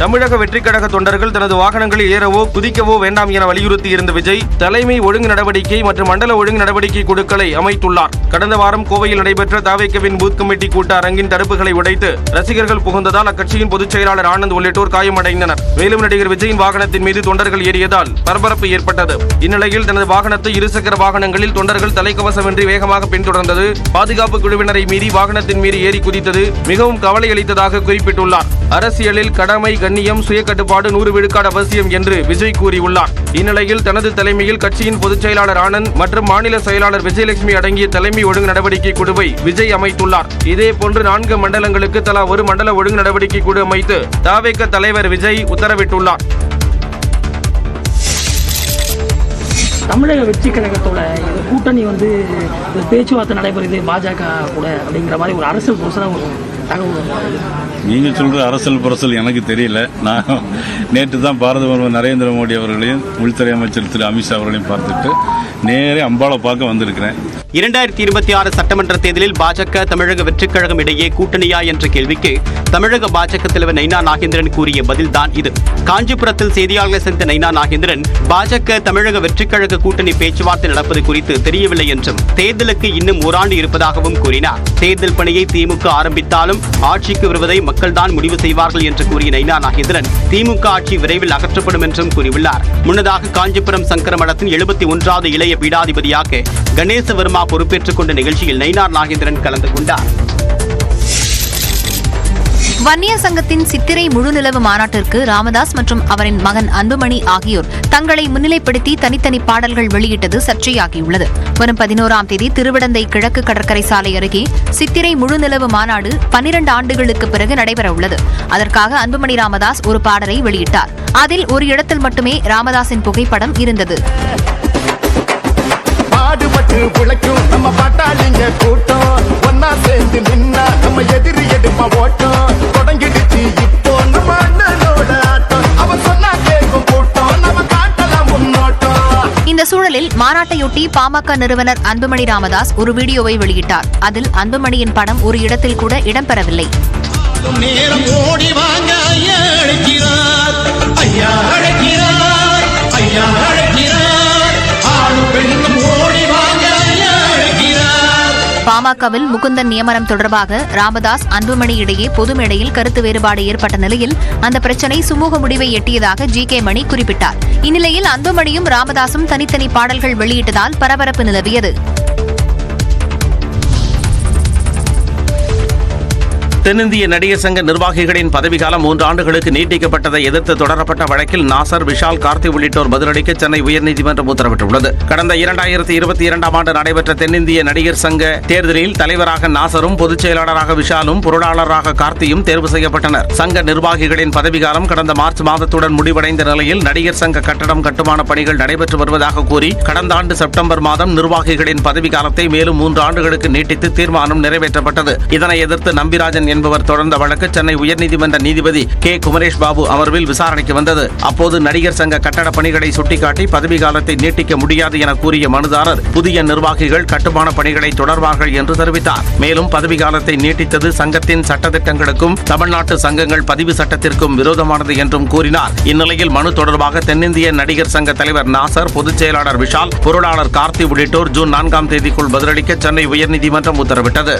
தமிழக வெற்றிக் கழக தொண்டர்கள் தனது வாகனங்களில் ஏறவோ குதிக்கவோ வேண்டாம் என வலியுறுத்தி இருந்த விஜய் தலைமை ஒழுங்கு நடவடிக்கை மற்றும் மண்டல ஒழுங்கு நடவடிக்கை குழுக்களை அமைத்துள்ளார். கடந்த வாரம் கோவையில் நடைபெற்ற தாவேக்கவின் பூத் கமிட்டி கூட்ட அரங்கின் தடுப்புகளை உடைத்து ரசிகர்கள் புகுந்ததால் அக்கட்சியின் பொதுச் செயலாளர் ஆனந்த் உள்ளிட்டோர் காயமடைந்தனர். மேலும் நடிகர் விஜயின் வாகனத்தின் மீது தொண்டர்கள் ஏறியதால் பரபரப்பு ஏற்பட்டது. இந்நிலையில் தனது வாகனத்தை இருசக்கர வாகனங்களில் தொண்டர்கள் தலைக்கவசமின்றி வேகமாக பின்தொடர்ந்தது. பாதுகாப்பு குழுவினரை மீறி வாகனத்தின் மீது ஏறி குதித்தது மிகவும் கவலை அளித்ததாக குறிப்பிட்டுள்ளார். அரசியலில் கடமை கண்ணியம் சுய கட்டுப்பாடு நூறு விழுக்காடு அவசியம் என்று விஜய் கூறியுள்ளார். இந்நிலையில் தனது தலைமையில் கட்சியின் பொதுச் செயலாளர் ஆனந்த் மற்றும் மாநில செயலாளர் விஜயலட்சுமி அடங்கிய தலைமை ஒழுங்கு நடவடிக்கை குழுவை விஜய் அமைத்துள்ளார். இதேபோன்று நான்கு மண்டலங்களுக்கு தலா ஒரு மண்டல ஒழுங்கு நடவடிக்கை குழு அமைத்து தாவேக்க தலைவர் விஜய் உத்தரவிட்டுள்ளார். தமிழக வெற்றி கழகத்தோட கூட்டணி வந்து பேச்சுவார்த்தை நடைபெறுது பாஜக கூட அப்படிங்கிற மாதிரி ஒரு அரசியல் புதுசாக ஒரு நீங்கள் சொல்கிற அரசியல் புரசல் எனக்கு தெரியல. நான் நேற்று தான் பாரத பிரதமர் நரேந்திர மோடி அவர்களையும் உள்துறை அமைச்சர் திரு அமித்ஷா அவர்களையும் பார்த்துட்டு நேரே அம்பாளை பார்க்க வந்திருக்கிறேன். இரண்டாயிரத்தி இருபத்தி ஆறு சட்டமன்ற தேர்தலில் பாஜக தமிழக வெற்றிக் கழகம் இடையே கூட்டணியா என்ற கேள்விக்கு தமிழக பாஜக தலைவர் நைனா நாகேந்திரன் கூறிய பதில்தான் இது. காஞ்சிபுரத்தில் செய்தியாளர்களை சந்தித்த நைனா நாகேந்திரன் பாஜக தமிழக வெற்றிக் கழக கூட்டணி பேச்சுவார்த்தை நடப்பது குறித்து தெரியவில்லை என்றும் தேர்தலுக்கு இன்னும் ஓராண்டு இருப்பதாகவும் கூறினார். தேர்தல் பணியை திமுக ஆரம்பித்தாலும் ஆட்சிக்கு வருவதை மக்கள்தான் முடிவு செய்வார்கள் என்று கூறிய நைனா நாகேந்திரன் திமுக ஆட்சி விரைவில் அகற்றப்படும் என்றும் கூறியுள்ளார். முன்னதாக காஞ்சிபுரம் சங்கர மடத்தின் எழுபத்தி ஒன்றாவது இளைய பீடாதிபதியாக கணேசவர்மா வர்மா பொறுப்பேற்றுக் கொண்ட நிகழ்ச்சியில் நயினார் நாகேந்திரன் கலந்து கொண்டார். வன்னியர் சங்கத்தின் சித்திரை முழுநிலவு மாநாட்டிற்கு ராமதாஸ் மற்றும் அவரின் மகன் அன்புமணி ஆகியோர் தங்களை முன்னிலைப்படுத்தி தனித்தனி பாடல்கள் வெளியிட்டது சர்ச்சையாகியுள்ளது. வரும் பதினோராம் தேதி திருவிடந்தை கிழக்கு கடற்கரை சாலை அருகே சித்திரை முழுநிலவு மாநாடு பன்னிரண்டு ஆண்டுகளுக்கு பிறகு நடைபெறவுள்ளது. அதற்காக அன்புமணி ராமதாஸ் ஒரு பாடலை வெளியிட்டார். அதில் ஒரு இடத்தில் மட்டுமே ராமதாஸின் புகைப்படம் இருந்தது. பாடுபட்டு பிழைக்கும் நம்ம பாட்டாளிங்க கூட்டம். ஒன்னா சேர்ந்து நின்னா நம்ம எதிரி எடுப்ப ஓட்டம். தொடங்கிடுச்சு இப்போ நம்ம அண்ணனோட ஆட்டம். அவன் சொன்னா கேட்கும் கூட்டம். நம்ம காட்டலாம் முன்னோட்டம். இந்த சூழலில் மாநாட்டையொட்டி பாமக நிறுவனர் அன்புமணி ராமதாஸ் ஒரு வீடியோவை வெளியிட்டார். அதில் அன்புமணியின் படம் ஒரு இடத்தில் கூட இடம்பெறவில்லை. நேரம் பாமகவில் முகுந்தன் நியமனம் தொடர்பாக ராமதாஸ் அன்புமணி இடையே பொது மேடையில் கருத்து வேறுபாடு ஏற்பட்ட நிலையில் அந்த பிரச்சினை சுமூக முடிவை எட்டியதாக ஜி கே மணி குறிப்பிட்டார். இந்நிலையில் அன்புமணியும் ராமதாசும் தனித்தனி பாடல்கள் வெளியிட்டதால் பரபரப்பு நிலவியது. தென்னிந்திய நடிகர் சங்க நிர்வாகிகளின் பதவிக்காலம் மூன்று ஆண்டுகளுக்கு நீட்டிக்கப்பட்டதை எதிர்த்து தொடரப்பட்ட வழக்கில் நாசர் விஷால் கார்த்தி உள்ளிட்டோர் பதிலளிக்க சென்னை உயர்நீதிமன்றம் உத்தரவிட்டுள்ளது. கடந்த இரண்டாயிரத்தி இருபத்தி இரண்டாம் ஆண்டு நடைபெற்ற தென்னிந்திய நடிகர் சங்க தேர்தலில் தலைவராக நாசரும் பொதுச் செயலாளராக விஷாலும் பொருளாளராக கார்த்தியும் தேர்வு செய்யப்பட்டனர். சங்க நிர்வாகிகளின் பதவிக்காலம் கடந்த மார்ச் மாதத்துடன் முடிவடைந்த நிலையில் நடிகர் சங்க கட்டடம் கட்டுமான பணிகள் நடைபெற்று வருவதாக கூறி கடந்த ஆண்டு செப்டம்பர் மாதம் நிர்வாகிகளின் பதவிக்காலத்தை மேலும் மூன்று ஆண்டுகளுக்கு நீட்டித்து தீர்மானம் நிறைவேற்றப்பட்டது. இதனை எதிர்த்து நம்பிராஜன் என்பவர் தொடர்ந்த வழக்கு சென்னை உயர்நீதிமன்ற நீதிபதி கே. குமரேஷ் பாபு அமர்வில் விசாரணைக்கு வந்தது. அப்போது நடிகர் சங்க கட்டட பணிகளை சுட்டிக்காட்டி பதவி காலத்தை நீட்டிக்க முடியாது என கூறிய மனுதாரர் புதிய நிர்வாகிகள் கட்டுமான பணிகளை தொடர்வார்கள் என்று தெரிவித்தார். மேலும் பதவி காலத்தை நீட்டித்தது சங்கத்தின் சட்டத்திட்டங்களுக்கும் தமிழ்நாட்டு சங்கங்கள் பதிவு சட்டத்திற்கும் விரோதமானது என்றும் கூறினார். இந்நிலையில் மனு தொடர்பாக தென்னிந்திய நடிகர் சங்க தலைவர் நாசர் பொதுச் செயலாளர் விஷால் பொருளாளர் கார்த்தி உள்ளிட்டோர் ஜூன் நான்காம் தேதிக்குள் பதிலளிக்க சென்னை உயர்நீதிமன்றம் உத்தரவிட்டது.